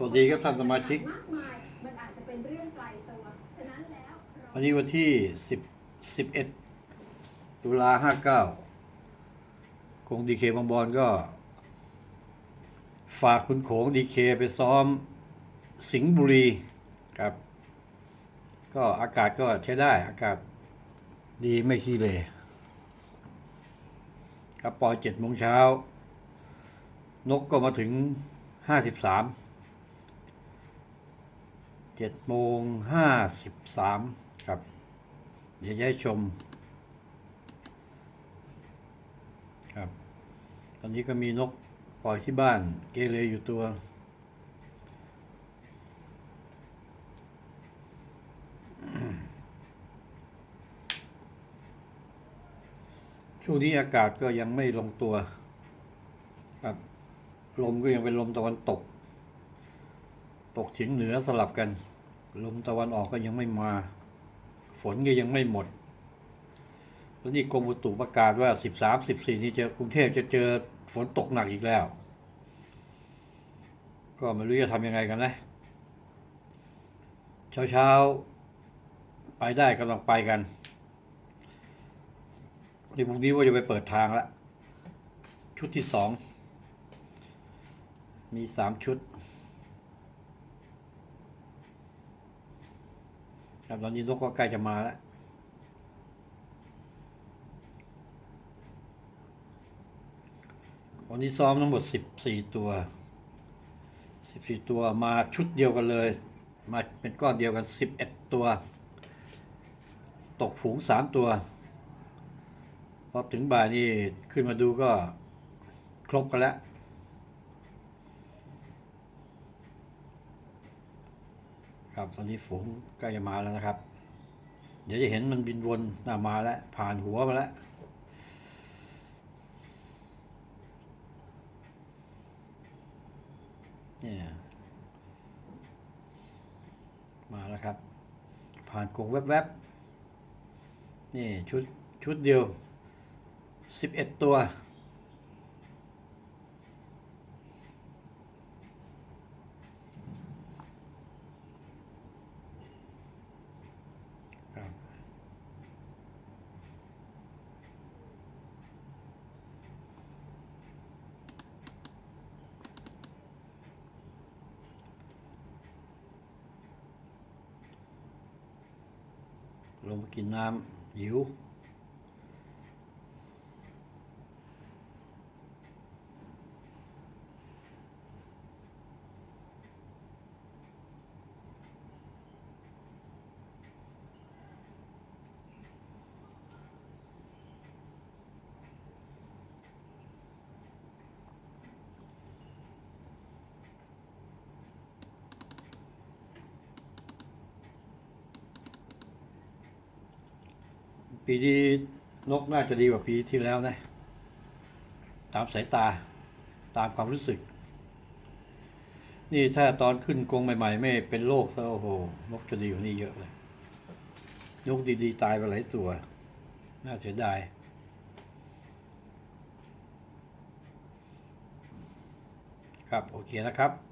เราพูดถึงสวัสดีครับท่านสมาชิกมากมายมันอาจจะเป็นเรื่องไกลตัวฉะนั้นแล้วเราวันนี้วันที่สิบสิบเอ็ดตุลาห้าเก้าคงดีเคบางบอลก็ ฝากคุณโขงดีเคไปซ้อมสิงห์บุรีครับ ก็อากาศก็ใช้ได้ อากาศดีไม่ขี้เลยครับปล่อยเจ็ดโมงเช้า นกก็มาถึงห้าสิบสาม เจ็ดโมงห้าสิบสามครับ เดี๋ยวจะให้ชม ครับ ตอนนี้ก็มีนกปล่อยที่บ้าน เกเรอยู่ตัว ช่วงนี้อากาศก็ยังไม่ลงตัว ครับ ลมก็ยังเป็นลมตะวันตก ตกเฉียงเหนือสลับกัน ลมตะวันออกก็ยังไม่มา ฝนก็ยังไม่หมดแล้วนี่กรมอุตุประกาศว่าสิบสามสิบสี่นี่จะกรุงเทพจะเจอฝนตกหนักอีกแล้ว ก็ไม่รู้จะทำยังไงกันนะ เช้าเช้าๆไปได้กำลังไปกันนี่พรุ่งนี้ว่าจะไปเปิดทางละ ชุดที่สอง มีสามชุด ครับตอนนี้นกก็ใกล้จะมาแล้ววันนี้ซ้อมทั้งหมดสิบสี่ตัวสิบสี่ตัวมาชุดเดียวกันเลย มาเป็นก้อนเดียวกันสิบเอ็ดตัว ตกฝูงสามตัว พอถึงบ่ายนี่ขึ้นมาดูก็ครบกันแล้ว ครับตอนนี้ฝูงใกล้จะมาแล้วนะครับ เดี๋ยวจะเห็นมันบินวนน่ามาแล้ว ผ่านหัวมาแล้วเนี่ยมาแล้วครับ ผ่านกรงแวบๆนี่ชุดชุดเดียวสิบเอ็ดตัว ลงมากินน้ำหิว ปีนี้นกน่าจะดีกว่าปีที่แล้วนะ ตามสายตาตามความรู้สึก นี่ถ้าตอนขึ้นกรงใหม่ ๆ ไม่เป็นโรคซะโอ้โหนกจะดีกว่านี้เยอะเลยนกดีๆ ตายไปหลายตัว น่าเสียดายครับ โอเคนะครับ